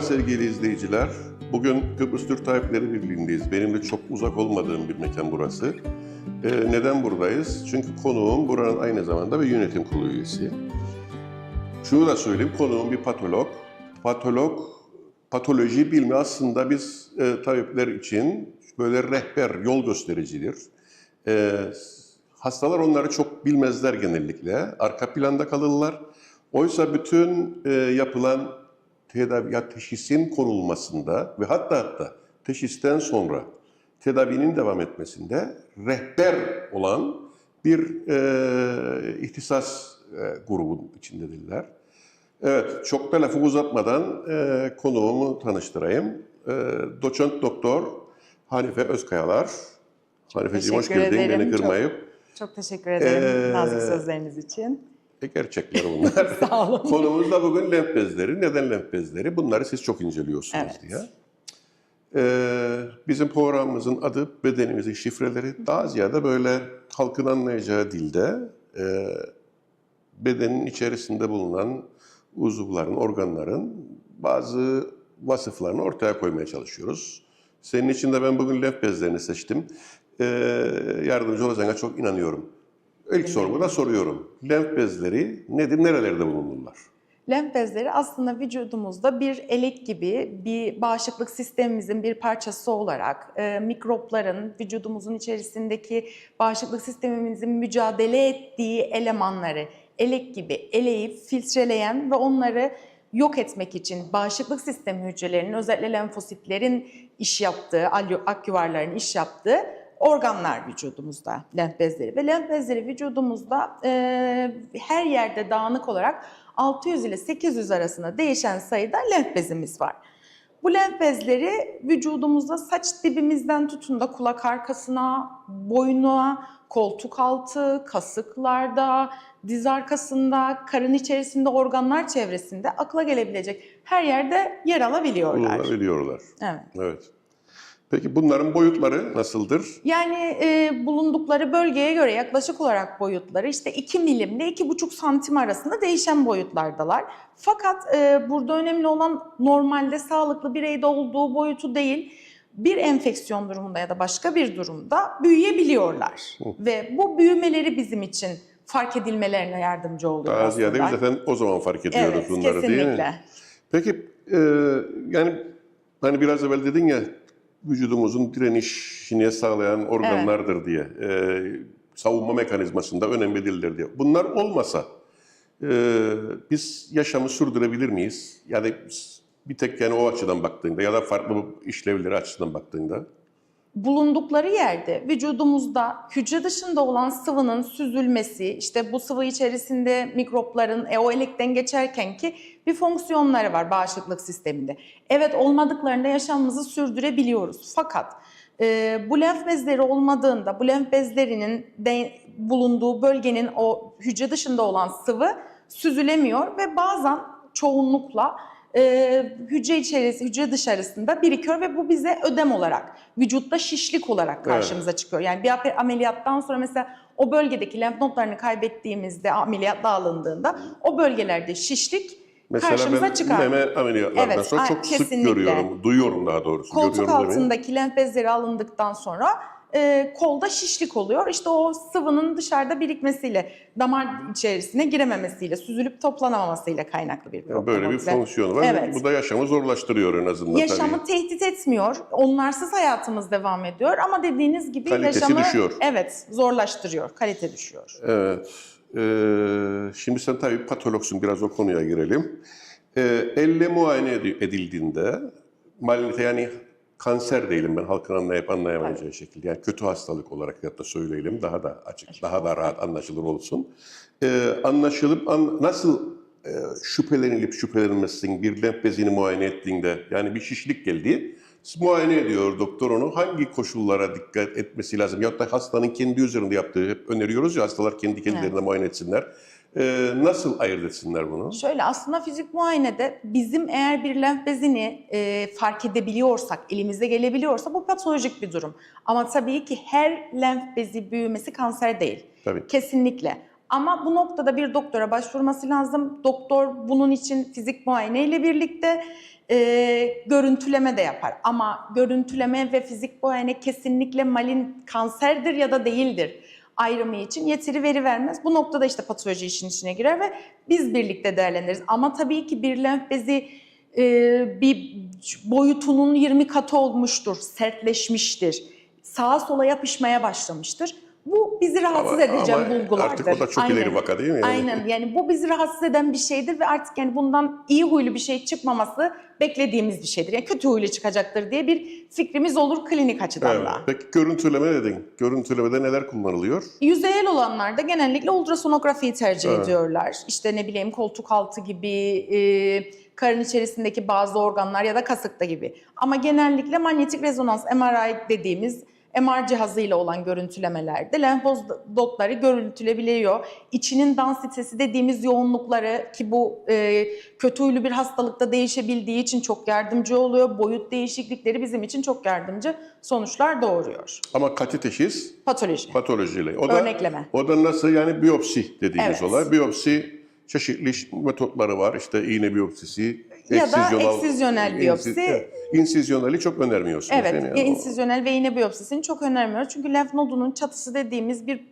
sevgili izleyiciler. Bugün Kıbrıs Türk Tabipleri Birliği'ndeyiz. Benim de çok uzak olmadığım bir mekan burası. Ee, neden buradayız? Çünkü konuğum buranın aynı zamanda bir yönetim kurulu üyesi. Şunu da söyleyeyim, konuğum bir patolog. Patolog, patoloji bilimi aslında biz e, tabipler için böyle rehber, yol göstericidir. E, hastalar onları çok bilmezler genellikle, arka planda kalırlar. Oysa bütün e, yapılan tedavi, ya teşhisin konulmasında ve hatta hatta teşhisten sonra tedavinin devam etmesinde rehber olan bir e, ihtisas e, grubun içindedirler. Evet, çok da lafı uzatmadan e, konuğumu tanıştırayım. E, doçent doktor Hanife Özkayalar. Hanifeciğim hoş geldin, ederim. beni Çok- kırmayıp. Çok teşekkür ederim Ee, nazik sözleriniz için. E, gerçekler bunlar. Sağ olun. Konumuz da bugün lenf bezleri. Neden lenf bezleri? Bunları siz çok inceliyorsunuz Evet. diye. Ee, bizim programımızın adı bedenimizin şifreleri. Daha ziyade böyle halkın anlayacağı dilde e, bedenin içerisinde bulunan uzuvların, organların bazı vasıflarını ortaya koymaya çalışıyoruz. Senin için de ben bugün lenf bezlerini seçtim. Ee, yardımcı olacağına çok inanıyorum. İlk sorumu da soruyorum. Lenf bezleri nedir, nerelerde bulunurlar? Lenf bezleri aslında vücudumuzda bir elek gibi bir bağışıklık sistemimizin bir parçası olarak e, mikropların vücudumuzun içerisindeki bağışıklık sistemimizin mücadele ettiği elemanları elek gibi eleyip filtreleyen ve onları yok etmek için bağışıklık sistemi hücrelerinin özellikle lenfositlerin iş yaptığı, akyuvarların iş yaptığı organlar vücudumuzda lenf bezleri ve lenf bezleri vücudumuzda e, her yerde dağınık olarak 600 ile 800 arasında değişen sayıda lenf bezimiz var. Bu lenf bezleri vücudumuzda saç dibimizden tutun da kulak arkasına, boynuna, koltuk altı, kasıklarda, diz arkasında, karın içerisinde, organlar çevresinde akla gelebilecek her yerde yer alabiliyorlar. Bulunabiliyorlar. Evet. Evet. Peki bunların boyutları nasıldır? Yani e, bulundukları bölgeye göre yaklaşık olarak boyutları işte 2 milimle 2,5 santim arasında değişen boyutlardalar. Fakat e, burada önemli olan normalde sağlıklı bireyde olduğu boyutu değil, bir enfeksiyon durumunda ya da başka bir durumda büyüyebiliyorlar. Ve bu büyümeleri bizim için fark edilmelerine yardımcı oluyor Daha aslında. ziyade biz zaten o zaman fark ediyoruz evet, bunları değil mi? kesinlikle. Peki e, yani hani biraz evvel dedin ya vücudumuzun direnişini sağlayan organlardır diye. E, savunma mekanizmasında önemlidirler diye. Bunlar olmasa e, biz yaşamı sürdürebilir miyiz? Yani bir tek yani o açıdan baktığında ya da farklı işlevleri açısından baktığında. Bulundukları yerde vücudumuzda hücre dışında olan sıvının süzülmesi, işte bu sıvı içerisinde mikropların e, o elekten geçerken ki bir fonksiyonları var bağışıklık sisteminde. Evet olmadıklarında yaşamımızı sürdürebiliyoruz. Fakat e, bu lenf bezleri olmadığında bu lenf bezlerinin de bulunduğu bölgenin o hücre dışında olan sıvı süzülemiyor ve bazen çoğunlukla e, hücre içerisi, hücre dışarısında birikiyor ve bu bize ödem olarak, vücutta şişlik olarak karşımıza çıkıyor. Yani bir ameliyattan sonra mesela o bölgedeki lenf notlarını kaybettiğimizde, ameliyat alındığında o bölgelerde şişlik Mesela karşımıza ben çıkar. meme ameliyatlarından Evet, sonra çok sık kesinlikle. görüyorum, duyuyorum daha doğrusu. Koltuk altındaki lenf bezleri alındıktan sonra e, kolda şişlik oluyor. İşte o sıvının dışarıda birikmesiyle, damar içerisine girememesiyle, süzülüp toplanamamasıyla kaynaklı bir problem. Böyle bir fonksiyonu var. Evet. Bu da yaşamı zorlaştırıyor en azından Yaşamı tabii. tehdit etmiyor. Onlarsız hayatımız devam ediyor ama dediğiniz gibi Kalitesi yaşamı düşüyor. evet zorlaştırıyor. Kalite düşüyor. Evet. Ee, şimdi sen tabii patologsun. Biraz o konuya girelim. Ee, elle muayene edi- edildiğinde malignite yani kanser değilim ben halkın anlayıp anlayamayacağı şekilde. Yani kötü hastalık olarak ya da söyleyelim daha da açık, daha da rahat anlaşılır olsun. Ee, anlaşılıp an- nasıl e, şüphelenilip şüphelenilmesin bir lenf bezini muayene ettiğinde yani bir şişlik geldi. Muayene ediyor doktor onu. Hangi koşullara dikkat etmesi lazım? Ya da hastanın kendi üzerinde yaptığı, hep öneriyoruz ya hastalar kendi kendilerine muayene etsinler. Ee, nasıl ayırt etsinler bunu? Şöyle aslında fizik muayenede bizim eğer bir lenf bezini e, fark edebiliyorsak, elimize gelebiliyorsa bu patolojik bir durum. Ama tabii ki her lenf bezi büyümesi kanser değil. Tabii. Kesinlikle. Ama bu noktada bir doktora başvurması lazım. Doktor bunun için fizik muayene ile birlikte e, görüntüleme de yapar. Ama görüntüleme ve fizik muayene kesinlikle malin kanserdir ya da değildir ayrımı için yeteri veri vermez. Bu noktada işte patoloji işin içine girer ve biz birlikte değerlendiririz. Ama tabii ki bir lenf bezi e, bir boyutunun 20 katı olmuştur, sertleşmiştir, sağa sola yapışmaya başlamıştır. Bu bizi rahatsız Ama- edici ama bulgulardır. Artık o da çok ileri vaka değil mi? Yani? Aynen yani bu bizi rahatsız eden bir şeydir ve artık yani bundan iyi huylu bir şey çıkmaması beklediğimiz bir şeydir. Yani kötü huylu çıkacaktır diye bir fikrimiz olur klinik açıdan Evet. da. Peki görüntüleme dedin. Görüntülemede neler kullanılıyor? Yüzeyel olanlarda genellikle ultrasonografiyi tercih Evet. ediyorlar. İşte ne bileyim koltuk altı gibi, e, karın içerisindeki bazı organlar ya da kasıkta gibi. Ama genellikle manyetik rezonans MRI dediğimiz MR cihazıyla olan görüntülemelerde lenfoz dotları görüntülebiliyor. İçinin densitesi dediğimiz yoğunlukları ki bu e, kötü huylu bir hastalıkta değişebildiği için çok yardımcı oluyor. Boyut değişiklikleri bizim için çok yardımcı sonuçlar doğuruyor. Ama katı teşhis Patoloji. patolojiyle. O da, Örnekleme. O da nasıl yani biyopsi dediğimiz Evet. olay. Biyopsi çeşitli metotları var. İşte iğne biyopsisi, Ya da eksizyonel biyopsi. evet. İnsizyoneli çok önermiyorsunuz Evet, Yani insizyonel ve iğne biyopsisini çok önermiyoruz. Çünkü lenf nodunun çatısı dediğimiz bir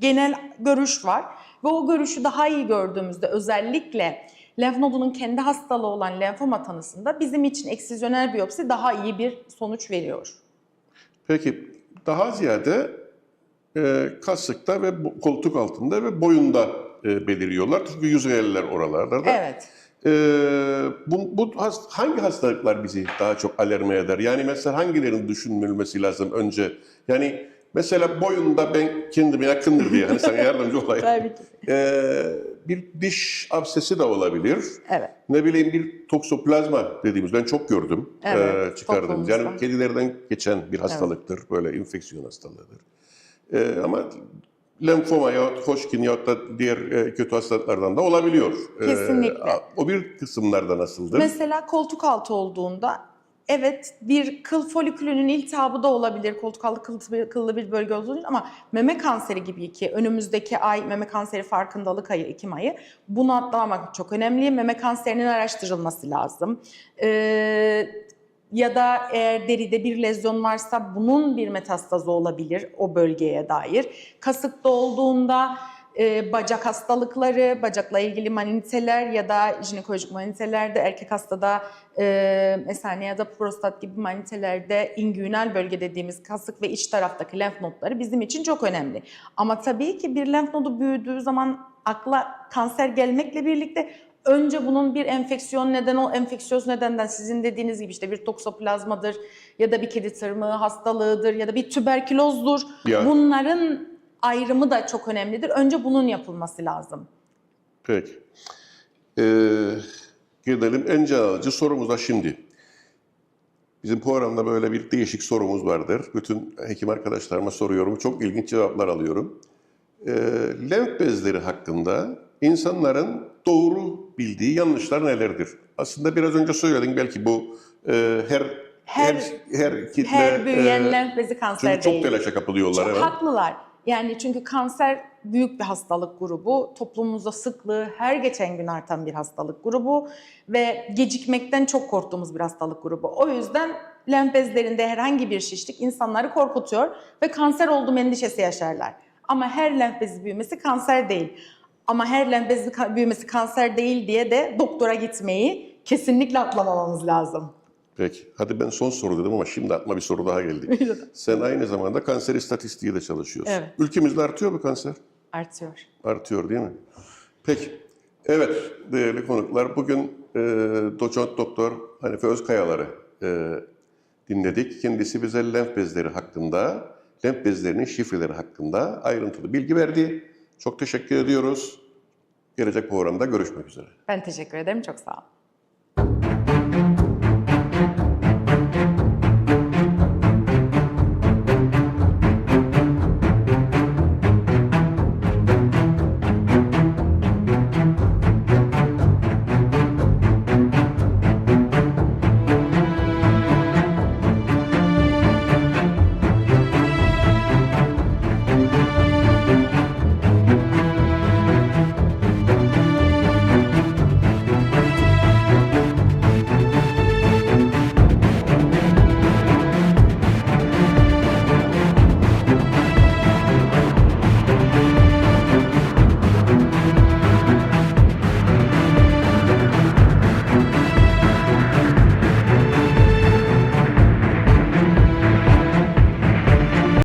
genel görüş var. Ve o görüşü daha iyi gördüğümüzde özellikle lenf nodunun kendi hastalığı olan lenfoma tanısında bizim için eksizyonel biyopsi daha iyi bir sonuç veriyor. Peki daha ziyade e, kasıkta ve koltuk altında ve boyunda e, beliriyorlar. Çünkü yüzeyler oralarda da. Evet. E, bu, bu has- hangi hastalıklar bizi daha çok alarme eder? Yani mesela hangilerinin düşünülmesi lazım önce? Yani mesela boyunda ben kendime yakındır diye hani sana yardımcı olayım. Tabii ki. E, bir diş absesi de olabilir. Evet. Ne bileyim bir toksoplazma dediğimiz ben çok gördüm Evet, e, çıkardım. Yani kedilerden geçen bir hastalıktır. Böyle infeksiyon hastalığıdır. E, ama lenfoma yahut Hodgkin yahut da diğer e, kötü hastalıklardan da olabiliyor. E, Kesinlikle. a- o bir kısımlarda nasıldır? Mesela koltuk altı olduğunda evet bir kıl folikülünün iltihabı da olabilir. Koltuk altı kıllı, kıllı bir bölge olduğu ama meme kanseri gibi ki önümüzdeki ay meme kanseri farkındalık ayı Ekim ayı. Bunu atlamamak çok önemli. Meme kanserinin araştırılması lazım. Ee, ya da eğer deride bir lezyon varsa bunun bir metastazı olabilir o bölgeye dair. Kasıkta olduğunda e, bacak hastalıkları, bacakla ilgili maniteler ya da jinekolojik manitelerde erkek hastada e, mesane ya da prostat gibi manitelerde ingüinal bölge dediğimiz kasık ve iç taraftaki lenf nodları bizim için çok önemli. Ama tabii ki bir lenf nodu büyüdüğü zaman akla kanser gelmekle birlikte önce bunun bir enfeksiyon neden o enfeksiyöz nedenden sizin dediğiniz gibi işte bir toksoplazmadır ya da bir kedi tırmığı hastalığıdır ya da bir tüberkülozdur. Ya. Bunların ayrımı da çok önemlidir. Önce bunun yapılması lazım. Peki. E, gidelim en can alıcı sorumuza şimdi. Bizim programda böyle bir değişik sorumuz vardır. Bütün hekim arkadaşlarıma soruyorum. Çok ilginç cevaplar alıyorum. E, lenf bezleri hakkında insanların doğru bildiği yanlışlar nelerdir? Aslında biraz önce söyledin belki bu e, her Her- her kitle Her büyüyen e, lenf bezi kanser çünkü çok değil. telaşa kapılıyorlar. Çok evet. haklılar. Yani çünkü kanser büyük bir hastalık grubu. Toplumumuzda sıklığı her geçen gün artan bir hastalık grubu ve gecikmekten çok korktuğumuz bir hastalık grubu. O yüzden lenf bezlerinde herhangi bir şişlik insanları korkutuyor ve kanser olduğum endişesi yaşarlar. Ama her lenf bezi büyümesi kanser değil. Ama her lenf bezi büyümesi kanser değil diye de doktora gitmeyi kesinlikle atlamamamız lazım. Peki. Hadi ben son soru dedim ama şimdi aklıma bir soru daha geldi. Sen aynı zamanda kanser istatistiği de çalışıyorsun. Evet. Ülkemizde artıyor mu kanser? Artıyor. Artıyor değil mi? Peki. Evet değerli konuklar bugün e, doçent doktor Hanife Özkayaları e, dinledik. Kendisi bize lenf bezleri hakkında, lenf bezlerinin şifreleri hakkında ayrıntılı bilgi verdi. Çok teşekkür ediyoruz. Gelecek programda görüşmek üzere. Ben teşekkür ederim. Çok sağ olun.